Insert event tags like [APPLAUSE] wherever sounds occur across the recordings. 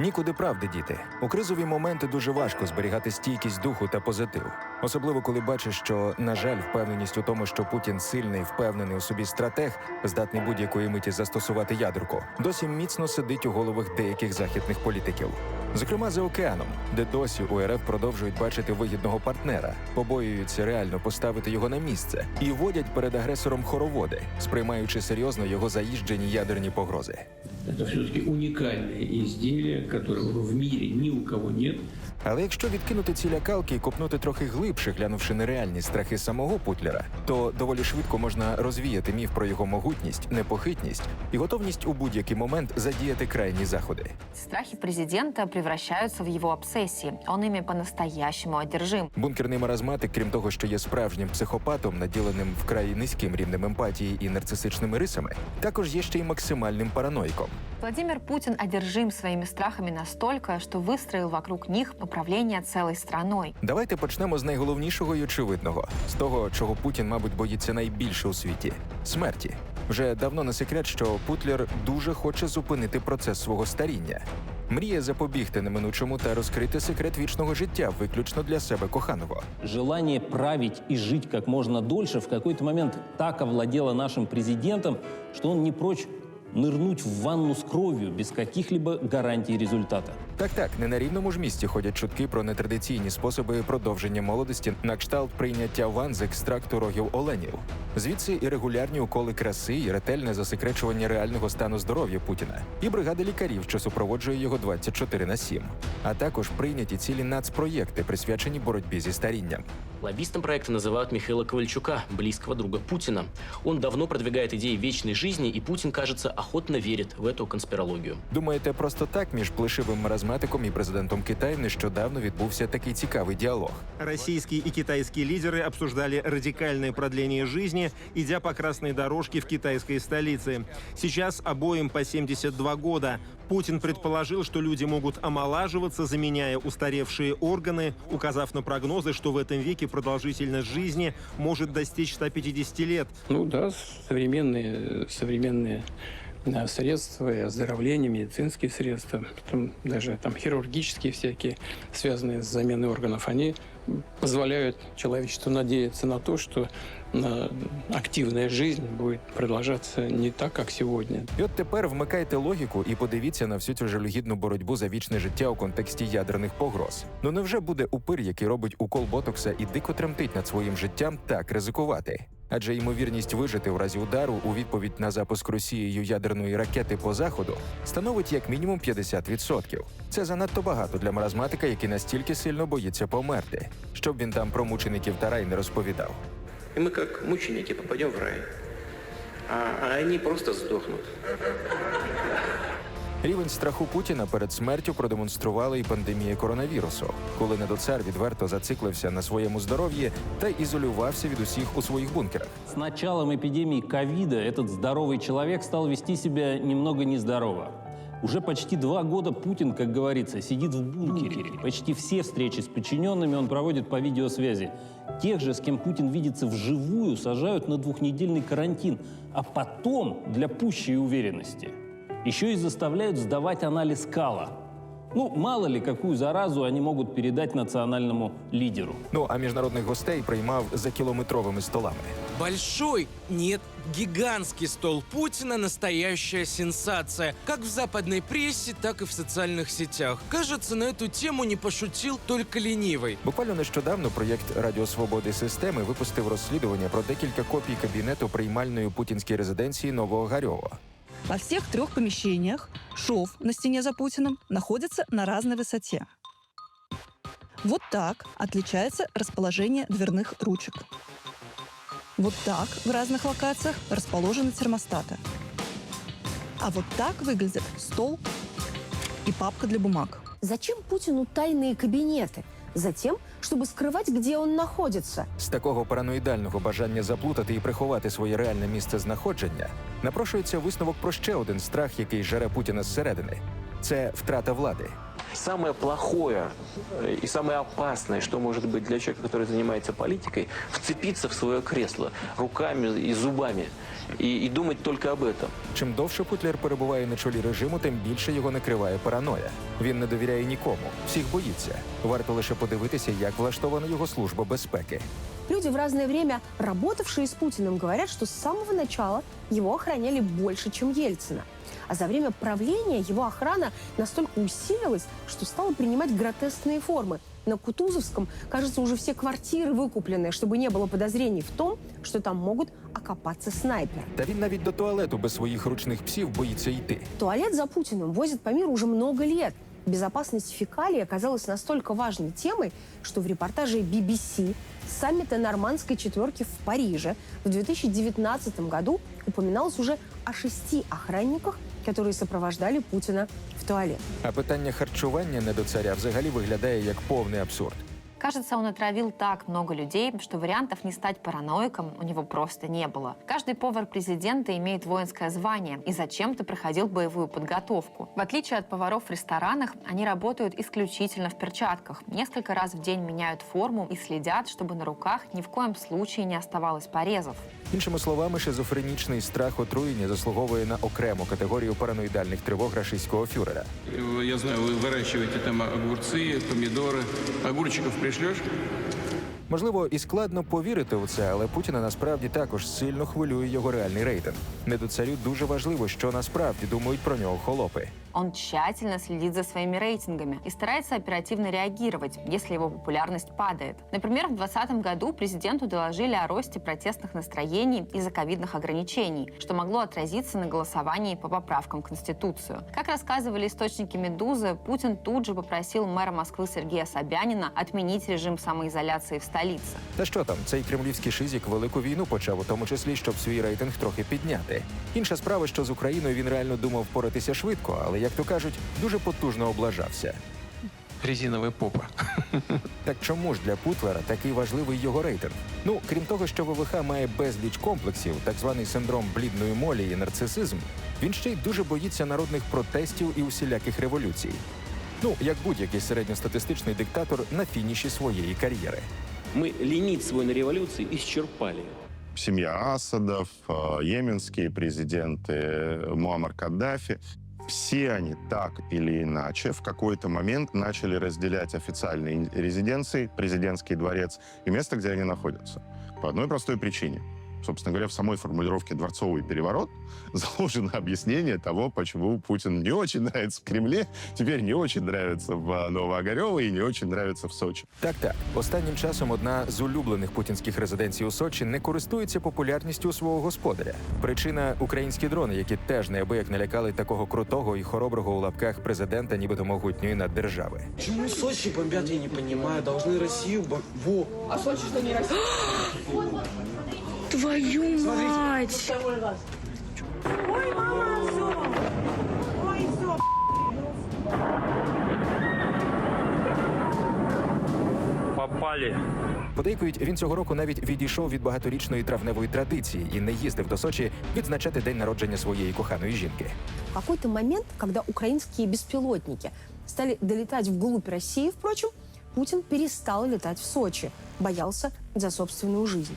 Нікуди правди діти. У кризові моменти дуже важко зберігати стійкість духу та позитив, особливо коли бачиш, що на жаль, впевненість у тому, що Путін сильний, впевнений у собі стратег, здатний будь-якої миті застосувати ядерку, досі міцно сидить у головах деяких західних політиків. Зокрема, за океаном, де досі у РФ продовжують бачити вигідного партнера, побоюються реально поставити його на місце і водять перед агресором хороводи, сприймаючи серйозно його заїжджені ядерні погрози. Це все-таки унікальне изделие, которого в мире ні у кого нет. Але якщо відкинути ці лякалки і копнути трохи глибше, глянувши на реальні страхи самого Путлера, то доволі швидко можна розвіяти міф про його могутність, непохитність і готовність у будь-який момент задіяти крайні заходи. Страхи президента превращаются в его обсессии. Он ими по-настоящему одержим. Бункерний маразматик, крім того, що є справжнім психопатом, наділеним вкрай низьким рівнем емпатії і нарцисичними рисами, також є ще й максимальним параноїком. Владимир Путин одержим своими страхами настолько, что выстроил вокруг них управление целой страной. Давайте почнемо з найголовнішого і очевидного з того, чого Путін, мабуть, боїться найбільше у світі смерті. Вже давно не секрет, що Путлер дуже хоче зупинити процес свого старіння. Мріє запобігти неминучому та розкрити секрет вічного життя виключно для себе коханого. Желание править и жить как можно дольше в какой-то момент так овладело нашим президентом, что он не прочь нырнуть в ванну с кровью без каких-либо гарантий результата. Так, так, не на рівному ж місці ходять чутки про нетрадиційні способи продовження молодості на кшталт прийняття ван з екстракту рогів оленів. Звідси і регулярні уколи краси, і ретельне засекречування реального стану здоров'я Путіна, і бригада лікарів, що супроводжує його 24 на 7. А також прийняті цілі нацпроєкти, присвячені боротьбі зі старінням. Лоббистом проекта называют Михаила Ковальчука, близкого друга Путина. Он давно продвигает идеи вечной жизни, и Путин, кажется, охотно верит в эту конспирологию. Думаєте, просто так між плешивим маразматиком і президентом Китаю нещодавно відбувся такий цікавий діалог. Российские и китайские лидеры обсуждали радикальное продление жизни, идя по красной дорожке в китайской столице. Сейчас обоим по 72 года. Путин предположил, что люди могут омолаживаться, заменяя устаревшие органы, указав на прогнозы, что в этом веке продолжительность жизни может достичь 150 лет. Ну да, современные, современные э, средства и оздоровления, медицинские средства, потом даже там хирургические всякие, связанные с заменой органов, они позволяют человечеству надеяться на то, что э, активная жизнь будет продолжаться не так, как сегодня. І от тепер вмикайте логіку і подивіться на всю цю жалюгідну боротьбу за вічне життя у контексті ядерних погроз. Ну невже буде упир, який робить укол ботокса і дико тремтить над своїм життям, так ризикувати? Адже ймовірність вижити в разі удару у відповідь на запуск Росією ядерної ракети по заходу становить як мінімум 50%. Це занадто багато для маразматика, який настільки сильно боїться померти, щоб він там про мучеників та рай не розповідав. И мы как мученики попадем в рай. А, а они просто сдохнут. Рівень страху Путіна перед смертю продемонструвала і пандемія коронавірусу, коли недоцар відверто зациклився на своєму здоров'ї та ізолювався від усіх у своїх бункерах. С началом эпидемии ковида этот здоровый человек стал вести себя немного нездорово. Уже почти два года Путин, как говорится, сидит в бункере. Почти все встречи с подчиненными он проводит по видеосвязи. Тех же, с кем Путин видится вживую, сажают на двухнедельный карантин, а потом, для пущей уверенности, еще и заставляют сдавать анализ кала. Ну, мало ли, какую заразу они могут передать национальному лидеру. Ну а міжнародних гостей приймав за кілометровими столами. Большой, нет, гигантский стол Путина – настоящая сенсация. Как в западной прессе, так и в социальных сетях. Кажется, на эту тему не пошутил только ленивый. Буквально нещодавно проєкт Радіо Свободи системи випустив розслідування про декілька копій кабінету приймальної путінської резиденції Нового Гарьова. Во всех трех помещениях шов на стене за Путиным находится на разной высоте. Вот так отличается расположение дверных ручек. Вот так в разных локациях расположены термостаты. А вот так выглядит стол и папка для бумаг. Зачем Путину тайные кабинеты? Затем, чтобы скрывать, где он находится. З такого параноїдального бажання заплутати і приховати своє реальне місце знаходження напрошується висновок про ще один страх, який жере Путіна зсередини це втрата влади. Самое плохое э, и самое опасное, что может быть для человека, который занимается политикой, вцепиться в свое кресло руками и зубами и, и думать только об этом. Чим довше Путлер перебуває на чолі режиму, тим більше його накриває параноя. Він не довіряє нікому, всіх боїться. Варто лише подивитися, як влаштована його служба безпеки. Люди в разное время, работавшие с Путиным, говорят, что с самого начала его охраняли больше, чем Ельцина. А за время правления его охрана настолько усилилась, что стала принимать гротескные формы. На Кутузовском, кажется, уже все квартиры выкуплены, чтобы не было подозрений в том, что там могут окопаться снайперы. Та він навіть до туалету без своїх ручних псів боїться йти. Туалет за Путиным возят по миру уже много лет. Безопасность фекалий оказалась настолько важной темой, что в репортаже BBC с саммита нормандской четверки в Париже в 2019 году упоминалось уже о шести охранниках, которые сопровождали Путина в туалет. А питання харчування не до царя взагалі виглядає як повний абсурд. Кажется, он отравил так много людей, что вариантов не стать параноиком у него просто не было. Каждый повар президента имеет воинское звание и зачем-то проходил боевую подготовку. В отличие от поваров в ресторанах, они работают исключительно в перчатках. Несколько раз в день меняют форму и следят, чтобы на руках ни в коем случае не оставалось порезов. Іншими словами, шизофренічний страх отруєння заслуговує на окрему категорію параноїдальних тривог рашистського фюрера. Я знаю, вы выращиваете там огурцы, помидоры. Огурчиков пришлешь? Можливо, і складно повірити у це, але Путіна насправді також сильно хвилює його реальний рейтинг. Не до царю дуже важливо, що насправді думають про нього холопи. Он тщательно следит за своими рейтингами и старается оперативно реагировать, если его популярность падает. Например, в 2020 году президенту доложили о росте протестных настроений из-за ковидных ограничений, что могло отразиться на голосовании по поправкам в Конституцию. Как рассказывали источники «Медузы», Путин тут же попросил мэра Москвы Сергея Собянина отменить режим самоизоляции в столице. Та що там, цей кремлівський шизік велику війну почав, у тому числі, щоб свій рейтинг трохи підняти. Інша справа, що з Україною він реально думав впоратися швидко, але як то кажуть, дуже потужно облажався. Резиновая попа. [LAUGHS] Так чому ж для Путлера такий важливий його рейтинг? Ну, крім того, що ВВХ має безліч комплексів, так званий синдром блідної молі і нарцисизм, він ще й дуже боїться народних протестів і усіляких революцій. Ну, як будь-який середньостатистичний диктатор на фініші своєї кар'єри. Мы лениться на революции исчерпали. семья Асадов, э, йеменские президенты, Муаммар Каддафи. Все они так или иначе в какой-то момент начали разделять официальные резиденции, президентский дворец и место, где они находятся. По одной простой причине Собственно говоря, в самой формулировке «дворцовый переворот» [LAUGHS] заложено объяснение того, почему Путин не очень нравится в Кремле, теперь не очень нравится в Новоогарево и не очень нравится в Сочи. Так, так. Останнім часом одна з улюблених путінських резиденцій у Сочі не користується популярністю у свого господаря. Причина українські дрони, які теж неабияк налякали такого крутого і хороброго у лапках президента, нібито могутньої наддержави. Почему Сочи бомбят, я не понимаю. Должны Россию бом... Во! А Сочи что не Россия? [GASPS] Твою мать! Ой, мама, ой, Попали. Подейкують, він цього року навіть відійшов від багаторічної травневої традиції і не їздив до Сочі відзначати день народження своєї коханої жінки. В какой-то момент, когда украинские беспилотники стали долетать вглубь России, впрочем, Путин перестал летать в Сочи, боялся за собственную жизнь.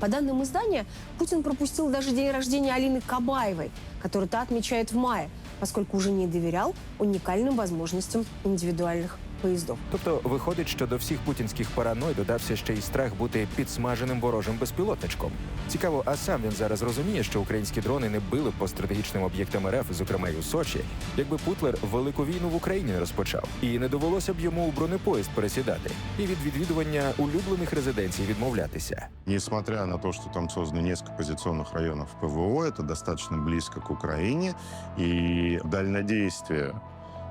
По данным издания, Путин пропустил даже день рождения Алины Кабаевой, который та отмечает в мае, поскольку уже не доверял уникальным возможностям индивидуальных поездов. Тобто виходить, що до всіх путінських параной додався ще й страх бути підсмаженим ворожим безпілотничком. Цікаво, а сам він зараз розуміє, що українські дрони не били по стратегічним об'єктам РФ, зокрема й у Сочі, якби Путлер велику війну в Україні не розпочав, і не довелося б йому у бронепоїзд пересідати, і від відвідування улюблених резиденцій відмовлятися. Несмотря на то, что там создано несколько позиционных районов ПВО, это достаточно близко к Украине, и дальнодействие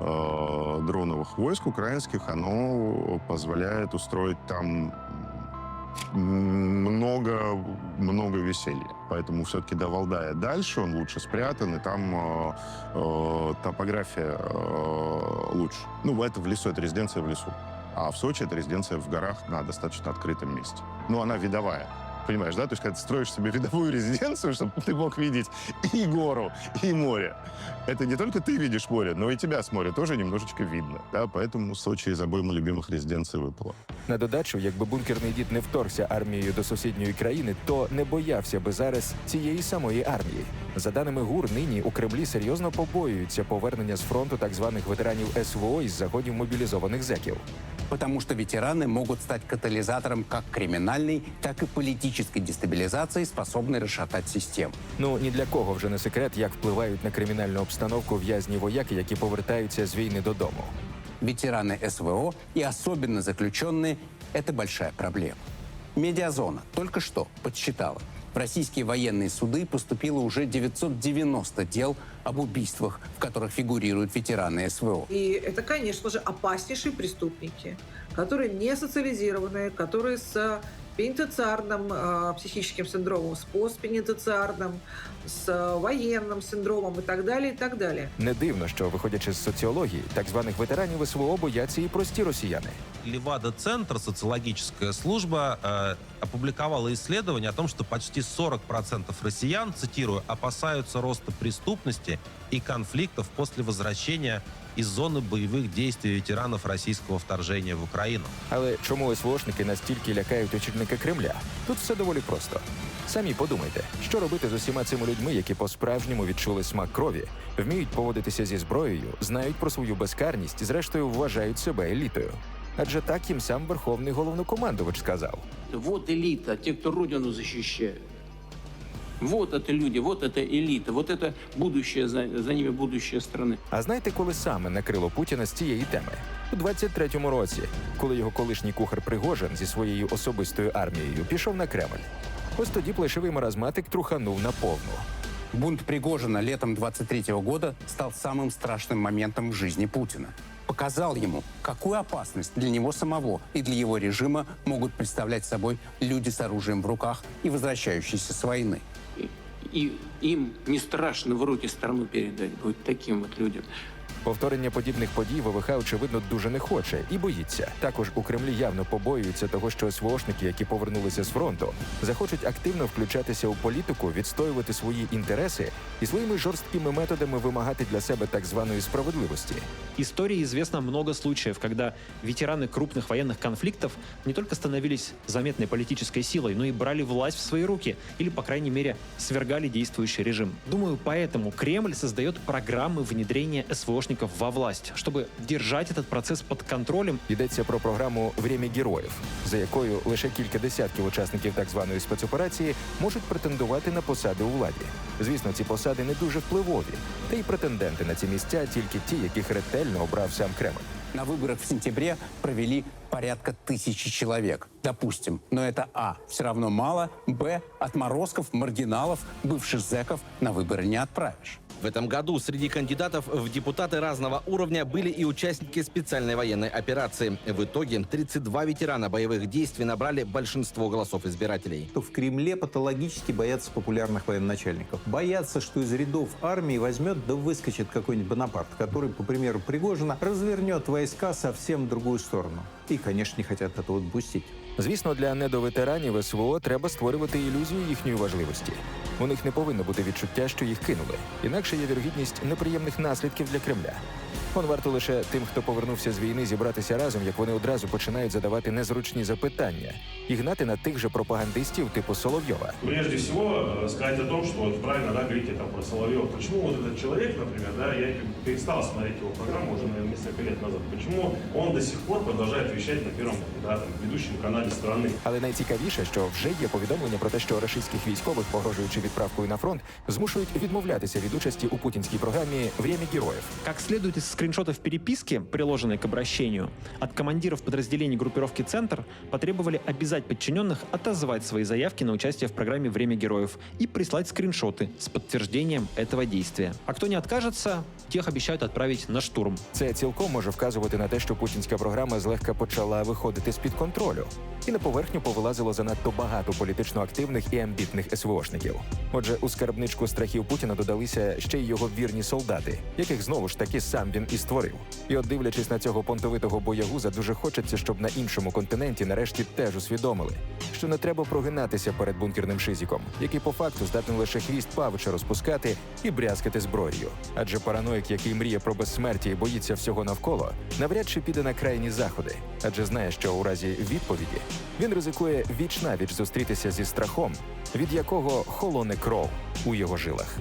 э, дроновых войск украинских, оно позволяет устроить там много, много веселья. Поэтому все-таки до Валдая дальше, он лучше спрятан, и там э, э, топография э, лучше. Ну, это в лесу, это резиденция в лесу. А в Сочи это резиденция в горах на достаточно открытом месте. Ну, она видовая. Понимаешь, да? То есть, когда ты строишь себе видовую резиденцию, чтобы ты мог видеть и гору, и море. Это не только ты видишь море, но и тебя с моря тоже немножечко видно. Да? Поэтому Сочи из обоймы любимых резиденций выпало. На додачу, якби бункерний дід не вторгся армією до сусідньої країни, то не боявся би зараз цієї самої армії. За даними ГУР, нині у Кремлі серйозно побоюються повернення з фронту так званих ветеранів СВО із заходів мобілізованих зеків. Потому что ветераны могут стать катализатором как криминальной, так и политической дестабилизации, способной расшатать систему. Ну ні для кого вже не секрет, як впливають на кримінальну обстановку в'язні вояки, які повертаються з війни додому. Ветераны СВО и особенно заключенные – это большая проблема. Медиазона только что подсчитала. В российские военные суды поступило уже 990 дел об убийствах, в которых фигурируют ветераны СВО. И это, конечно же, опаснейшие преступники, которые не социализированные, которые с пенитенциарным э, психическим синдромом, с постпенитенциарным, с э, военным синдромом и так далее, и так далее. Не дивно, що виходячи з соціології, так званих ветеранів СВО бояться і прості росіяни. Левада-центр, социологическая служба, э, опубликовала исследование о том, что почти 40% россиян, цитирую, опасаются роста преступности и конфликтов после возвращения из зоны боевых действий ветеранов российского вторжения в Украину. Але чому СВОшники настільки лякають очільника Кремля? Тут все доволі просто. Самі подумайте, що робити з усіма цими людьми, які по-справжньому відчули смак крові, вміють поводитися зі зброєю, знають про свою безкарність і, зрештою, вважають себе елітою. Адже так їм сам верховний головнокомандувач сказав. Вот элита, те, кто родину защищают. Вот это люди, вот это элита, вот это будущее, за, за ними будущее страны. А знаєте, коли саме накрило Путіна з цієї теми? У 23-му році, коли його колишній кухар Пригожин зі своєю особистою армією пішов на Кремль. Ось тоді плешивий маразматик труханув на повну. Бунт Пригожина летом 23 года стал самым страшным моментом в жизни Путина. Показал ему, какую опасность для него самого и для его режима могут представлять собой люди с оружием в руках и возвращающиеся с войны. И, им не страшно в руки страну передать будет таким вот людям. Повторення подібних подій ВВХ, очевидно, дуже не хоче і боїться. Також у Кремлі явно побоюються того, що СВОшники, які повернулися з фронту, захочуть активно включатися у політику, відстоювати свої інтереси і своїми жорсткими методами вимагати для себе так званої справедливості. Истории известно много случаев, когда ветераны крупных военных конфликтов не только становились заметной политической силой, но и брали власть в свои руки или, по крайней мере, свергали действующий режим. Думаю, поэтому Кремль создает программы внедрения СВОшников во власть, чтобы держать этот процесс под контролем. Йдеться про програму «Время героїв, за якою лише кілька десятків учасників так званої спецоперації можуть претендувати на посади у владі. Звісно, ці посади не дуже впливові, та й претенденти на ці місця тільки ті, яких ретельно обрав сам Кремль. На выборах в сентябре провели порядка тысячи человек. Допустим. Но это А. Все равно мало. Б. Отморозков, маргиналов, бывших зэков на выборы не отправишь. В этом году среди кандидатов в депутаты разного уровня были и участники специальной военной операции. В итоге 32 ветерана боевых действий набрали большинство голосов избирателей. В Кремле патологически боятся популярных военачальников. Боятся, что из рядов армии возьмет да выскочит какой-нибудь Бонапарт, который, по примеру Пригожина, развернет войска совсем в другую сторону. И, звісно, не хочуть це відпустити. Звісно, для недоветеранів СВО треба створювати ілюзію їхньої важливості. У них не повинно бути відчуття, що їх кинули. Інакше є вірогідність неприємних наслідків для Кремля. Он варто лише тим, хто повернувся з війни, зібратися разом, як вони одразу починають задавати незручні запитання і гнати на тих же пропагандистів типу Соловйова. Прежде всего, э, сказать о том, что вот правильно да, говорите там про Соловьева. Почему вот этот человек, например, да, я как бы перестал смотреть его программу уже, наверное, несколько лет назад. Почему он до сих пор продолжает вещать на первом да, там, ведущем канале страны? Але найцікавіше, що вже є повідомлення про те, що рашистських військових, погрожуючи відправкою на фронт, змушують відмовлятися від участі у путінській програмі «Время героїв». Как следует из скриншотов переписки, приложенной к обращению, от командиров подразделений группировки «Центр» потребовали обязать подчиненных отозвать свои заявки на участие в программе «Время героев» и прислать скриншоты с подтверждением этого действия. А кто не откажется, тех обещают отправить на штурм. Це цілком може вказувати на те, що путінська програма злегка почала виходити з-під контролю. І на поверхню повилазило занадто багато політично активних і амбітних СВОшників. Отже, у скарбничку страхів Путіна додалися ще й його вірні солдати, яких знову ж таки сам він і створив. І от дивлячись на цього понтовитого боягуза, дуже хочеться, щоб на іншому континенті нарешті теж усвідомили, що не треба прогинатися перед бункерним шизіком, який по факту здатний лише хвіст павича розпускати і брязкати зброєю. Адже параноїк, який мріє про безсмертя і боїться всього навколо, навряд чи піде на крайні заходи, адже знає, що у разі відповіді він ризикує віч навіч зустрітися зі страхом, від якого холоне кров у його жилах.